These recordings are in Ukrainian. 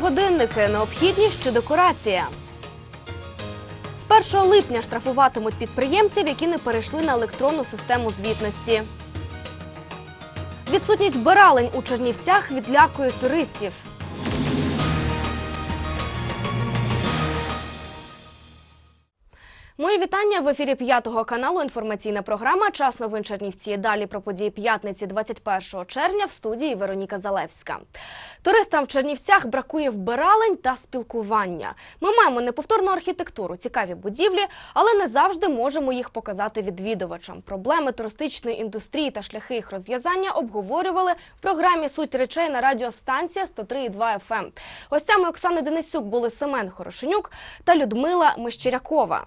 годинники необхідність чи декорація. З 1 липня штрафуватимуть підприємців, які не перейшли на електронну систему звітності. Відсутність биралень у Чернівцях відлякує туристів. Мої вітання в ефірі п'ятого каналу. Інформаційна програма Час новин Чернівці. Далі про події п'ятниці 21 червня в студії Вероніка Залевська. Туристам в Чернівцях бракує вбиралень та спілкування. Ми маємо неповторну архітектуру, цікаві будівлі, але не завжди можемо їх показати відвідувачам. Проблеми туристичної індустрії та шляхи їх розв'язання обговорювали в програмі Суть речей на радіостанція 103,2 FM. Гостями Оксани Денисюк були Семен Хорошенюк та Людмила Мещерякова.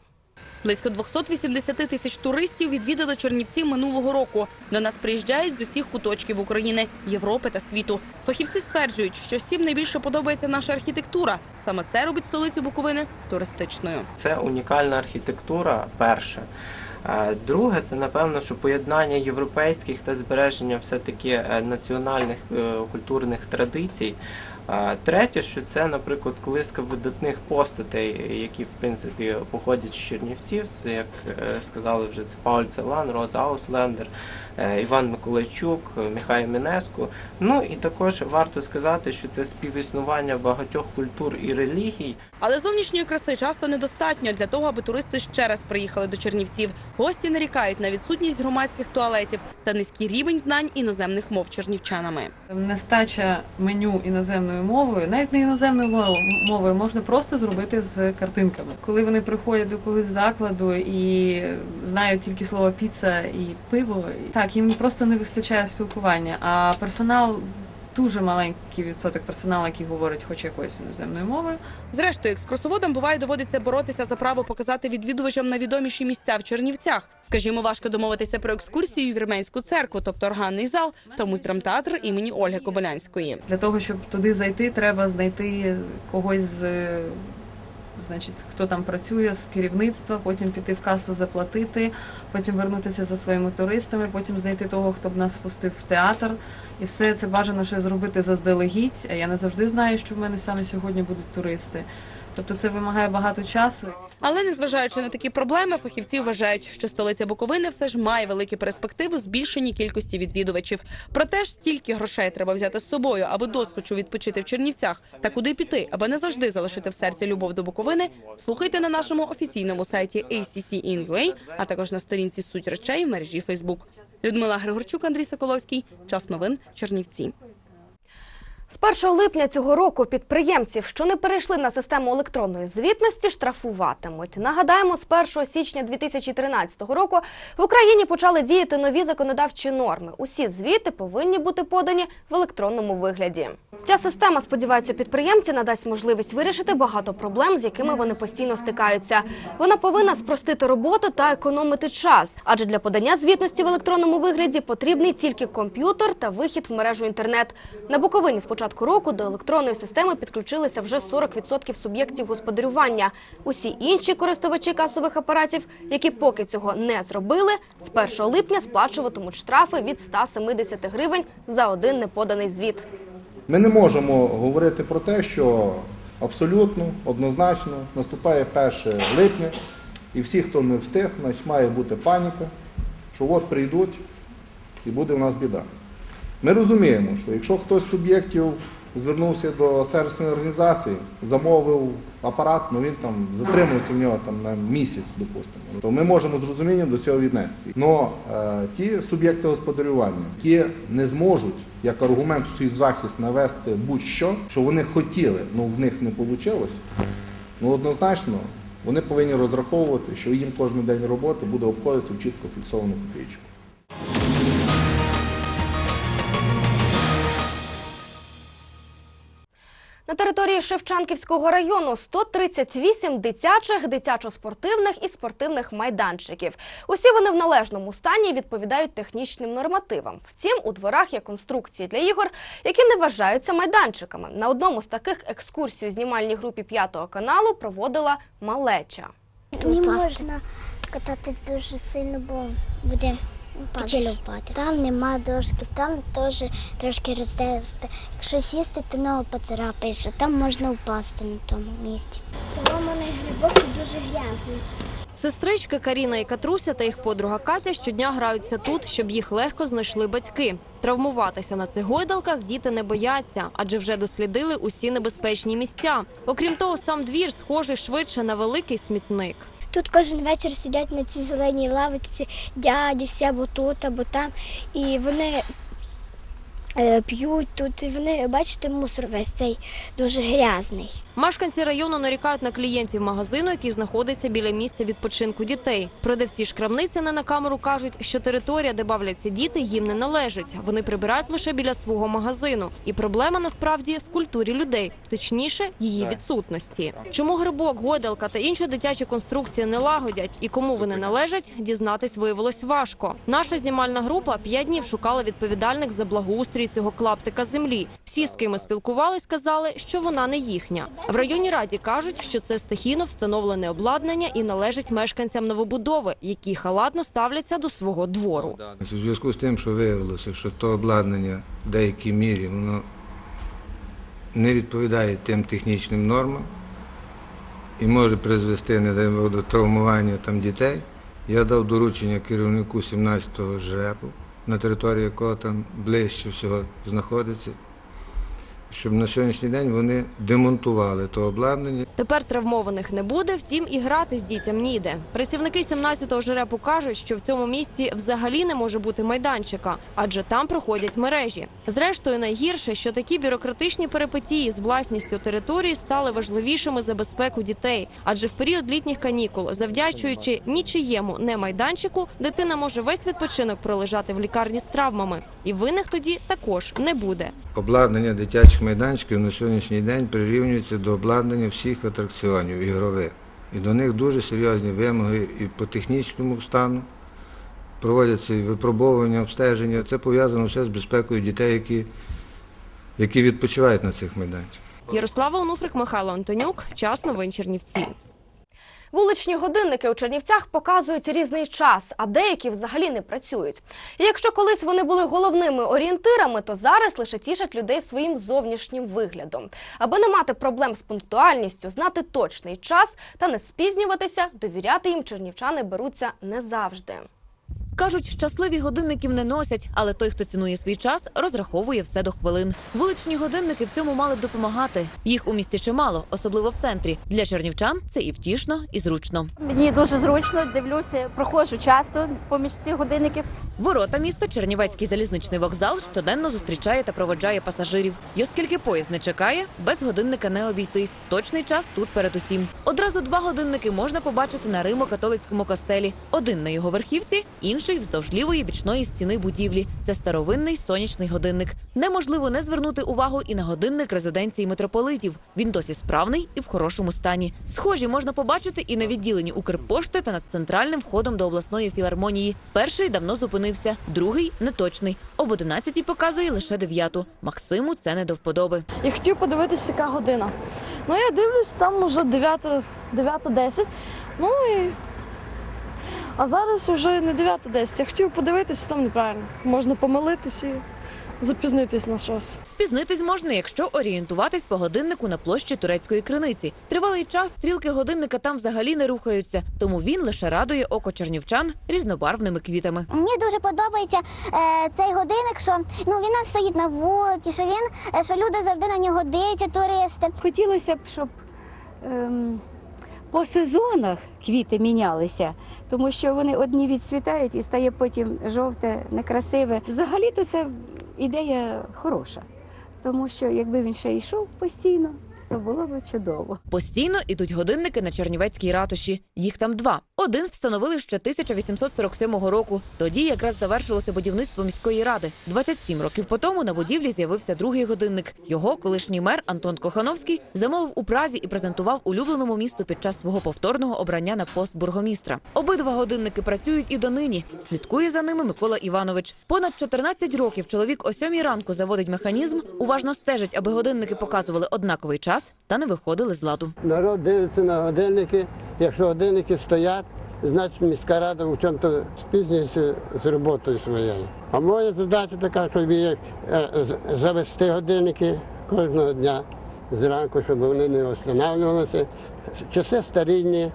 Близько 280 тисяч туристів відвідали Чернівці минулого року. До нас приїжджають з усіх куточків України, Європи та світу. Фахівці стверджують, що всім найбільше подобається наша архітектура. Саме це робить столицю Буковини туристичною. Це унікальна архітектура, перше. Е, Друге, це напевно, що поєднання європейських та збереження все-таки е, національних е, культурних традицій. Третє, що це, наприклад, колиска видатних постатей, які в принципі походять з Чернівців. Це як е, сказали вже це Пауль Целан, Роза Ауслендер, Іван Миколайчук, е, Михайло Мінеску. Ну і також варто сказати, що це співіснування багатьох культур і релігій. Але зовнішньої краси часто недостатньо для того, аби туристи ще раз приїхали до Чернівців. Гості нарікають на відсутність громадських туалетів та низький рівень знань іноземних мов чернівчанами. Нестача меню іноземною мовою, навіть не іноземною мовою, мовою можна просто зробити з картинками. Коли вони приходять до когось закладу і знають тільки слово піца і пиво, так їм просто не вистачає спілкування. А персонал дуже маленький відсоток персоналу, який говорить хоч якоюсь іноземною мовою. Зрештою, екскурсоводам буває доводиться боротися за право показати відвідувачам найвідоміші місця в Чернівцях. Скажімо, важко домовитися про екскурсію в Вірменську церкву, тобто органний зал та муздрамтеатр імені Ольги Кобилянської. Для того, щоб туди зайти, треба знайти когось з. Значить, хто там працює з керівництва, потім піти в касу заплатити, потім вернутися за своїми туристами, потім знайти того, хто б нас впустив в театр. І все це бажано ще зробити заздалегідь. А я не завжди знаю, що в мене саме сьогодні будуть туристи. Тобто це вимагає багато часу. Але незважаючи на такі проблеми, фахівці вважають, що столиця Буковини все ж має великі перспективи збільшенні кількості відвідувачів. Проте ж стільки грошей треба взяти з собою, аби досхочу відпочити в Чернівцях та куди піти, аби не завжди залишити в серці любов до Буковини. Слухайте на нашому офіційному сайті ACC.in.ua, а також на сторінці суть речей в мережі Фейсбук. Людмила Григорчук, Андрій Соколовський. Час новин. Чернівці. З 1 липня цього року підприємців, що не перейшли на систему електронної звітності, штрафуватимуть. Нагадаємо, з 1 січня 2013 року в Україні почали діяти нові законодавчі норми. Усі звіти повинні бути подані в електронному вигляді. Ця система, сподіваються, підприємці надасть можливість вирішити багато проблем, з якими вони постійно стикаються. Вона повинна спростити роботу та економити час, адже для подання звітності в електронному вигляді потрібний тільки комп'ютер та вихід в мережу інтернет. На Буковині з початку року до електронної системи підключилися вже 40% суб'єктів господарювання. Усі інші користувачі касових апаратів, які поки цього не зробили, з 1 липня сплачуватимуть штрафи від 170 гривень за один неподаний звіт. Ми не можемо говорити про те, що абсолютно, однозначно наступає 1 липня, і всі, хто не встиг, значить має бути паніка, що от прийдуть і буде в нас біда. Ми розуміємо, що якщо хтось з суб'єктів звернувся до сервісної організації, замовив апарат, ну він там затримується в нього там на місяць, допустимо, то ми можемо з розумінням до цього віднестися. Но е, ті суб'єкти господарювання, які не зможуть як аргумент у свій захист навести будь-що, що вони хотіли, але в них не вийшло, ну однозначно вони повинні розраховувати, що їм кожен день роботи буде обходитися в чітко фіксовану копійку. На території Шевченківського району 138 дитячих, дитячо-спортивних і спортивних майданчиків. Усі вони в належному стані і відповідають технічним нормативам. Втім, у дворах є конструкції для ігор, які не вважаються майданчиками. На одному з таких екскурсію знімальній групі п'ятого каналу проводила малеча. Не можна кататись дуже сильно, бо буде Впати. Там нема дошки, там теж трошки роздерти. Якщо сісти, то ногу поцарапаєш, а там можна впасти на тому місці. Тому в мене грибок дуже грязний. Сестрички Каріна і Катруся та їх подруга Катя щодня граються тут, щоб їх легко знайшли батьки. Травмуватися на цих гойдалках діти не бояться, адже вже дослідили усі небезпечні місця. Окрім того, сам двір схожий швидше на великий смітник. Тут кожен вечір сидять на цій зеленій лавочці дяді, всі або тут, або там. І вони п'ють тут, і вони, бачите, мусор весь цей дуже грязний. Мешканці району нарікають на клієнтів магазину, який знаходиться біля місця відпочинку дітей. Продавці ж крамниці не на камеру кажуть, що територія, де бавляться діти, їм не належить. Вони прибирають лише біля свого магазину. І проблема насправді в культурі людей, точніше, її відсутності. Чому грибок, гойдалка та інші дитячі конструкції не лагодять і кому вони належать, дізнатись виявилось важко. Наша знімальна група п'ять днів шукала відповідальних за благоустрій цього клаптика землі. Всі, з ким ми спілкувались, сказали, що вона не їхня. В районній раді кажуть, що це стихійно встановлене обладнання і належить мешканцям новобудови, які халатно ставляться до свого двору. У зв'язку з тим, що виявилося, що то обладнання в деякій мірі воно не відповідає тим технічним нормам і може призвести, не дай до травмування там дітей, я дав доручення керівнику 17-го ЖРЕПу, на території якого там ближче всього знаходиться, щоб на сьогоднішній день вони демонтували то обладнання Тепер травмованих не буде, втім і грати з дітям ніде. Працівники 17-го жерепу кажуть, що в цьому місці взагалі не може бути майданчика, адже там проходять мережі. Зрештою, найгірше, що такі бюрократичні перипетії з власністю території стали важливішими за безпеку дітей. Адже в період літніх канікул, завдячуючи нічиєму не майданчику, дитина може весь відпочинок пролежати в лікарні з травмами, і винних тоді також не буде. Обладнання дитячих майданчиків на сьогоднішній день прирівнюються до обладнання всіх атракціонів ігрових. І до них дуже серйозні вимоги і по технічному стану. Проводяться і випробовування, обстеження. Це пов'язано все з безпекою дітей, які, які відпочивають на цих майданчиках. Ярослава Онуфрик, Михайло Антонюк. Час новин Чернівці. Вуличні годинники у Чернівцях показують різний час, а деякі взагалі не працюють. І якщо колись вони були головними орієнтирами, то зараз лише тішать людей своїм зовнішнім виглядом. Аби не мати проблем з пунктуальністю, знати точний час та не спізнюватися, довіряти їм чернівчани беруться не завжди. Кажуть, щасливі годинників не носять, але той, хто цінує свій час, розраховує все до хвилин. Вуличні годинники в цьому мали б допомагати. Їх у місті чимало, особливо в центрі. Для чернівчан це і втішно, і зручно. Мені дуже зручно, дивлюся, проходжу часто поміж цих годинників. Ворота міста Чернівецький залізничний вокзал щоденно зустрічає та проводжає пасажирів. І оскільки поїзд не чекає, без годинника не обійтись. Точний час тут передусім. Одразу два годинники можна побачити на Римо-католицькому костелі. Один на його верхівці, інший вздовж лівої бічної стіни будівлі. Це старовинний сонячний годинник. Неможливо не звернути увагу і на годинник резиденції митрополитів. Він досі справний і в хорошому стані. Схожі можна побачити і на відділенні Укрпошти та над центральним входом до обласної філармонії. Перший давно зупинився, другий неточний. Об 11 показує лише дев'яту. Максиму це не до вподоби. Я хотів подивитися, яка година. Ну я дивлюсь, там вже 9.10. Ну і. А зараз вже не 9.10. Я хотів подивитися, там неправильно. Можна помилитися і запізнитись на щось. Спізнитись можна, якщо орієнтуватись по годиннику на площі турецької криниці. Тривалий час стрілки годинника там взагалі не рухаються, тому він лише радує око чернівчан різнобарвними квітами. Мені дуже подобається е, цей годинник, що ну він у нас стоїть на вулиці, що він е, що люди завжди на нього дивляться, туристи. Хотілося б, щоб ем, по сезонах квіти мінялися, тому що вони одні відцвітають і стає потім жовте, некрасиве. Взагалі-то це ідея хороша, тому що якби він ще йшов постійно, то було б чудово. Постійно ідуть годинники на Чернівецькій ратуші. Їх там два. Один встановили ще 1847 року. Тоді якраз завершилося будівництво міської ради. 27 років по тому на будівлі з'явився другий годинник. Його колишній мер Антон Кохановський замовив у Празі і презентував улюбленому місту під час свого повторного обрання на пост бургомістра. Обидва годинники працюють і донині. Слідкує за ними Микола Іванович. Понад 14 років чоловік о сьомій ранку заводить механізм, уважно стежить, аби годинники показували однаковий час та не виходили з ладу. Народ дивиться на годинники. Якщо годинники стоять, значить міська рада в чому-то спізнюється з роботою своєю. А моя задача така, щоб їх е, завести годинники кожного дня зранку, щоб вони не встановлювалися. Часи старінні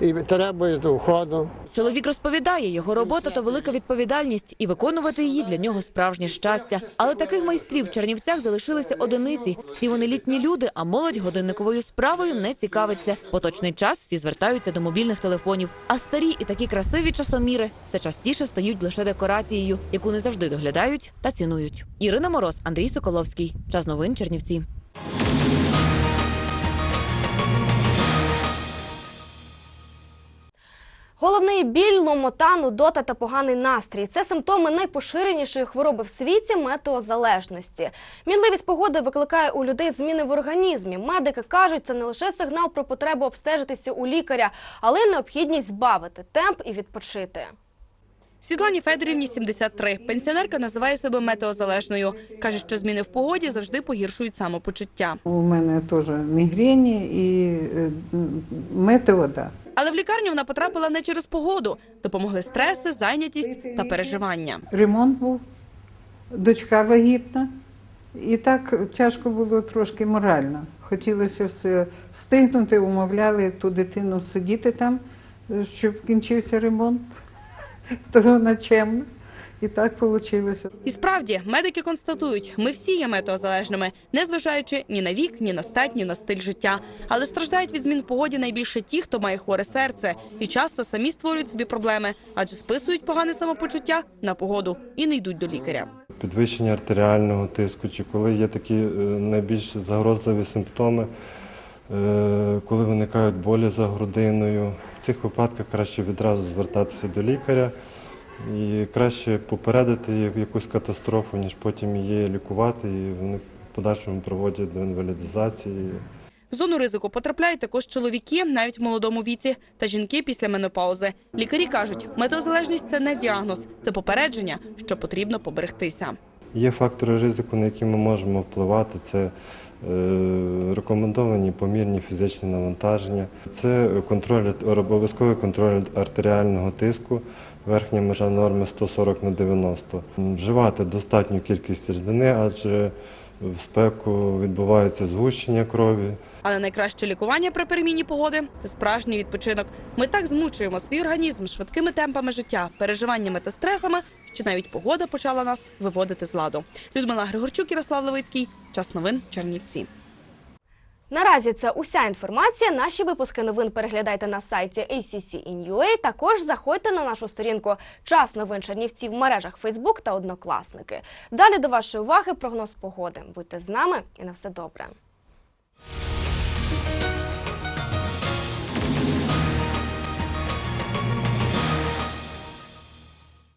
і требують уходу. Чоловік розповідає, його робота то велика відповідальність, і виконувати її для нього справжнє щастя. Але таких майстрів в Чернівцях залишилися одиниці. Всі вони літні люди, а молодь годинниковою справою не цікавиться. Поточний час всі звертаються до мобільних телефонів. А старі і такі красиві часоміри все частіше стають лише декорацією, яку не завжди доглядають та цінують. Ірина Мороз, Андрій Соколовський. Час новин Чернівці. Головний біль, ломота, нудота та поганий настрій це симптоми найпоширенішої хвороби в світі метеозалежності. Мінливість погоди викликає у людей зміни в організмі. Медики кажуть, це не лише сигнал про потребу обстежитися у лікаря, але й необхідність збавити темп і відпочити. Світлані Федорівні 73. Пенсіонерка називає себе метеозалежною. Каже, що зміни в погоді завжди погіршують самопочуття. У мене теж мігрені і е, м, метео, да. Але в лікарню вона потрапила не через погоду. Допомогли стреси, зайнятість та переживання. Ремонт був, дочка вагітна. І так тяжко було трошки морально. Хотілося все встигнути, умовляли ту дитину сидіти там, е, щоб кінчився ремонт того начемно. І так вийшло. І справді медики констатують, ми всі є метеозалежними, незважаючи ні на вік, ні на стать, ні на стиль життя. Але страждають від змін в погоді найбільше ті, хто має хворе серце, і часто самі створюють собі проблеми, адже списують погане самопочуття на погоду і не йдуть до лікаря. підвищення артеріального тиску, чи коли є такі е, найбільш загрозливі симптоми, коли виникають болі за грудиною. В цих випадках краще відразу звертатися до лікаря і краще попередити їх якусь катастрофу, ніж потім її лікувати, і вони в подальшому приводять до інвалідизації. В зону ризику потрапляють також чоловіки, навіть в молодому віці, та жінки після менопаузи. Лікарі кажуть, метеозалежність це не діагноз, це попередження, що потрібно поберегтися. Є фактори ризику, на які ми можемо впливати. Це е, рекомендовані помірні фізичні навантаження, це контроль, обов'язковий контроль артеріального тиску, верхня межа норми 140 на 90. Вживати достатню кількість рідини, адже в спеку відбувається згущення крові. Але найкраще лікування при переміні погоди це справжній відпочинок. Ми так змучуємо свій організм швидкими темпами життя, переживаннями та стресами, що навіть погода почала нас виводити з ладу. Людмила Григорчук, Ярослав Левицький. Час новин Чернівці. Наразі це уся інформація. Наші випуски новин переглядайте на сайті ACC.in.ua. Також заходьте на нашу сторінку Час новин Чернівці в мережах Facebook та Однокласники. Далі до вашої уваги прогноз погоди. Будьте з нами і на все добре.